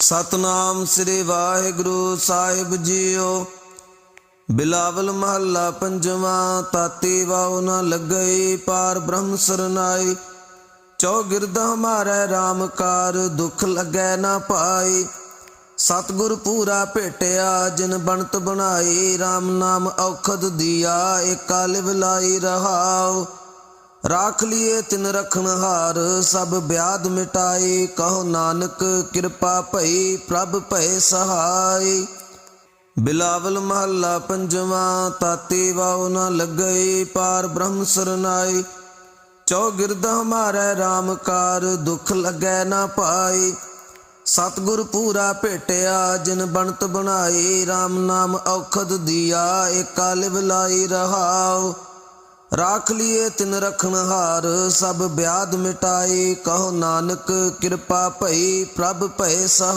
ਸਤਨਾਮ ਸ੍ਰੀ ਵਾਹਿਗੁਰੂ ਸਾਹਿਬ ਜੀਓ। ਬਿਲਾਵਲ ਮਹੱਲਾ ਪੰਜਵਾਂ, ਤਾਤੀ ਵਾਉ ਨ ਲੱਗਈ, ਪਾਰ ਬ੍ਰਹਮ ਸਰਨਾਈ। ਚੌਗਿਰਦ ਹਮਾਰੇ RAM ਕਾਰ, ਦੁਖ ਲੱਗੈ ਨਾ ਪਾਈ। ਸਤਿਗੁਰ ਪੂਰਾ ਭੇਟਿਆ, ਜਿਨ ਬਣਤ ਬਣਾਈ RAM ਨਾਮ ਔਖਦ ਦੀਆ, ਏਕਾ ਲਿਵ ਲਾਈ ਰਹਾਓ ਰਾਖ ਲਿਏ ਤਿਨ ਰਖਣ ਹਾਰ, ਸਭ ਬਿਆਦ ਮਿਟਾਈ। ਕਹੋ ਨਾਨਕ, ਕਿਰਪਾ ਭਈ, ਪ੍ਰਭ ਭਏ ਸਹਾਈ। ਬਿਲਾਵਲ ਮਹੱਲਾ ਪੰਜਵਾਂ, ਤਾਤੀ ਵਾਉ ਨ ਲੱਗਈ, ਪਾਰ ਬ੍ਰਹਮ ਸਰਨਾਈ। ਚੌਗਿਰਦ ਹਮਾਰੇ RAM ਕਾਰ, ਦੁਖ ਲੱਗੈ ਨਾ ਪਾਈ। ਸਤਿਗੁਰ ਪੂਰਾ ਭੇਟਿਆ, ਜਿਨ ਬਣਤ ਬਣਾਈ RAM ਨਾਮ ਔਖਦ ਦੀਆ, ਏਕਾ ਲਿਵ ਲਾਈ ਰਹਾਉ। ਰਾਖ ਲਿਏ ਤਿਨ ਰਖਣ ਸਭ ਬਿਆਦ ਮਿਟਾਈ। ਕਹੋ ਨਾਨਕ ਕਿਰਪਾ ਭਈ ਪ੍ਰਭ ਭਏ ਸਹਾਈ